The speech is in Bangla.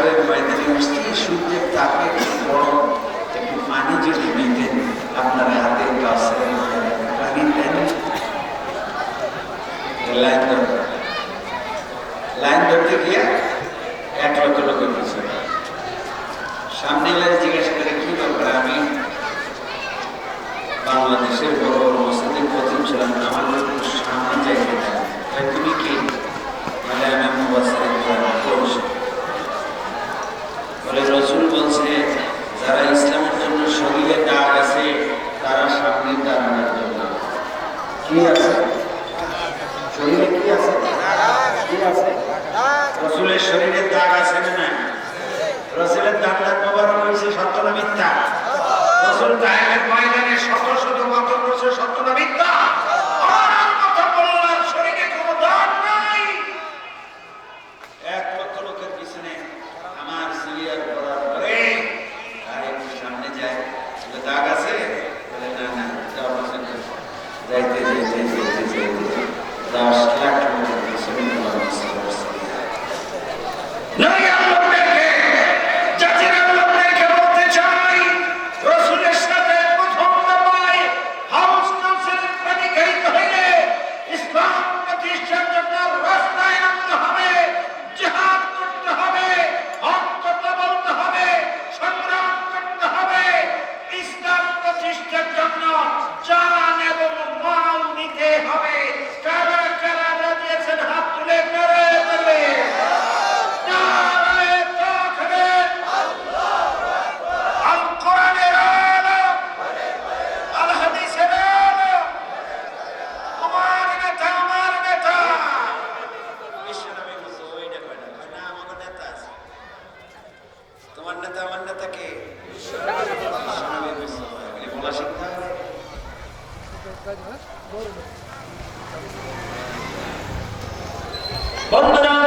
সাহেবের বাড়িতে নিয়ে আসছি সূর্যে থাকে বড় একটু পানি যদি দিতেন আপনার হাতে কাছে পানি দেন। লাইন ধরতে লাইন ধরতে গিয়ে এক লক্ষ লোকের পিছনে সামনে লাইন জিজ্ঞাসা করে, কি ব্যাপার? আমি বাংলাদেশের বড় বড় মসজিদের প্রথম ছিলাম, আমার সামনে জায়গায় তুমি শরীরে কি আছে? কি আছে? রসুলের শরীরে দাগ আছে না নাই? রসুলের দাগ দাগ মোবারক হয়েছে সত্য না মিথ্যা? রসুল তাহের ময়দানে শত শত মত করছে সত্য না মিথ্যা? আমার কথা জান এবং মাল নিতে হবে। কারা কারা হাত তুলে আমাদের নেতা তোমার নেতা আমার নেতা। কে বিশ্বনবী বলছে, এগুলি বলা শিখতে। বন্ধুরা